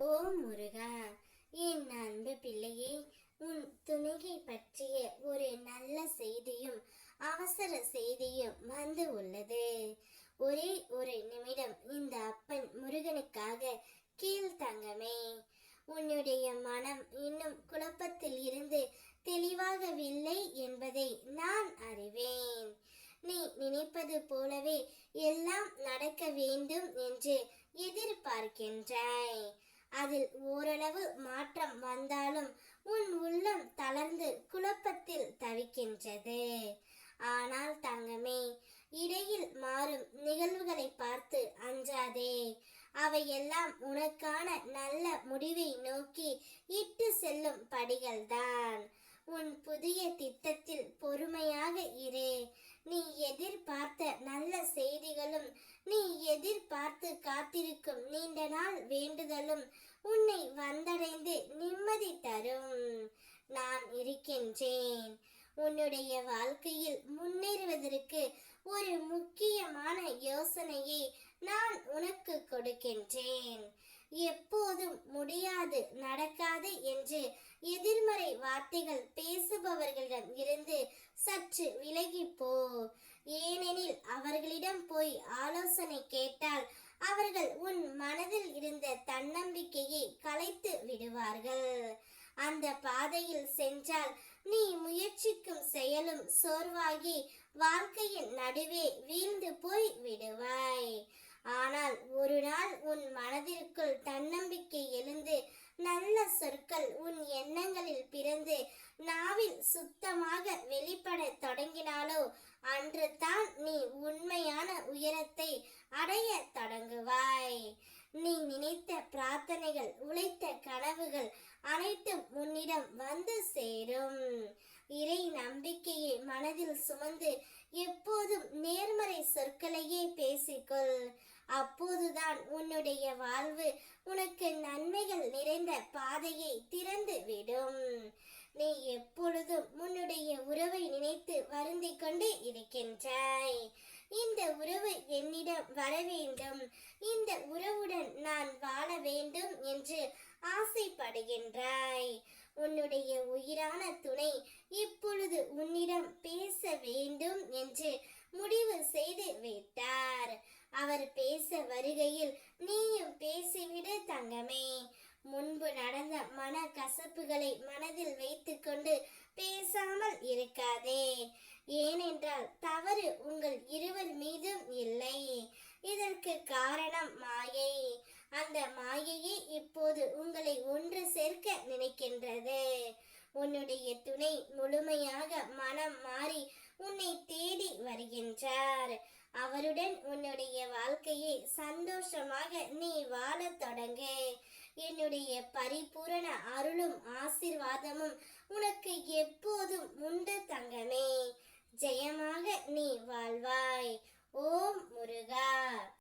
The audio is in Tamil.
ஓ முருகா என் அன்பு பிள்ளையே உன் துணையை பற்றிய ஒரு நல்ல செய்தியும் அவசர செய்தியும் வந்து உள்ளது. ஒரே ஒரு நிமிடம் இந்த அப்பன் முருகனுக்காக கீழ் தங்கமே. உன்னுடைய மனம் இன்னும் குழப்பத்தில் இருந்து தெளிவாகவில்லை என்பதை நான் அறிவேன். நீ நினைப்பது போலவே எல்லாம் நடக்க வேண்டும் என்று எதிர்பார்க்கின்றாய். அதில் ஓரளவு மாற்றம் வந்தாலும் உன் உள்ளம் தளர்ந்து குழப்பத்தில் தவிக்கின்றது. ஆனால் தங்கமே இடையில் மாறும் நிகழ்வுகளை பார்த்து அஞ்சாதே. அவையெல்லாம் உனக்கான நல்ல முடிவை நோக்கி இட்டு செல்லும் படிகள்தான். உன் புதிய திட்டத்தில் பொறுமையாக இரு நீ எதிர்பார்த்த நல்ல செய்திகளும் நீ எதிர்பார்த்து காத்திருக்கும் நீண்ட நாள் வேண்டுதலும் உன்னை வந்தடைந்து நிம்மதி தரும். நான் இருக்கின்றேன். உன்னுடைய வாழ்க்கையில் முன்னேறுவதற்கு ஒரு முக்கியமான யோசனையை நான் உனக்கு கொடுக்கின்றேன். எப்போதும் முடியாது நடக்காது என்று எதிர்மறை வார்த்தைகள் பேசுபவர்களிடம் இருந்து சற்று விலகி போ. ஏனெனில் அவர்களிடம் போய் ஆலோசனை கேட்டால் அவர்கள் உன் மனதில் இருந்த தன்னம்பிக்கையை கலைத்து விடுவார்கள். அந்த பாதையில் சென்றால் நீ முயற்சிக்கும் செயலும் சோர்வாகி வாழ்க்கையின் நடுவே வீழ்ந்து போய் விடுவாய். ஆனால் ஒரு நாள் உன் மனதிற்குள் தன்னம்பிக்கை எழுந்து நல்ல சொற்கள் உன் எண்ணங்களில் பிறந்து நாவில் சுத்தமாக வெளிப்பட தொடங்கினாலோ அன்று தான் நீ உண்மையான உயரத்தை அடைய தொடங்குவாய். நீ நினைத்த பிரார்த்தனைகள் உழைத்த கனவுகள் அனைத்தும் உன்னிடம் வந்து சேரும். இறை நம்பிக்கையை மனதில் சுமந்து எப்போதும் நேர்மறை சொற்களையே பேசிக்கொள். அப்போதுதான் உன்னுடைய வாழ்வு உனக்கு நன்மைகள் நிறைந்த பாதையை திறந்து விடும் நீ எப்பொழுதும் உன்னுடைய உறவை நினைத்து வருந்திக் கொண்டு இருக்கின்றாய். இந்த உறவு என்னிடம் வர வேண்டும். இந்த உறவுடன் நான் வாழ வேண்டும் என்று ஆசைப்படுகின்றாய். உன்னுடைய உயிரான துணை இப்பொழுது உன்னிடம் பேச வேண்டும் என்று முடிவு செய்து விட்டார். அவர் பேச வருகையில் நீயும் பேசிவிடு தங்கமே. முன்பு நடந்த மன கசப்புகளை மனதில் ஏனென்றால் தவறு உங்கள் இருவர் மீதும் இல்லை. இதற்கு காரணம் மாயை. அந்த மாயையே இப்போது உங்களை ஒன்று சேர்க்க நினைக்கின்றது. உன்னுடைய துணை முழுமையாக மனம் மாறி உன்னை தேடி வருகின்றார். அவருடன் உன்னுடைய வாழ்க்கையை சந்தோஷமாக நீ வாழத் தொடங்கு. என்னுடைய பரிபூரண அருளும் ஆசிர்வாதமும் உனக்கு எப்போதும் உண்டு ஜெயமாக நீ வாழ்வாய். ஓம் முருகா.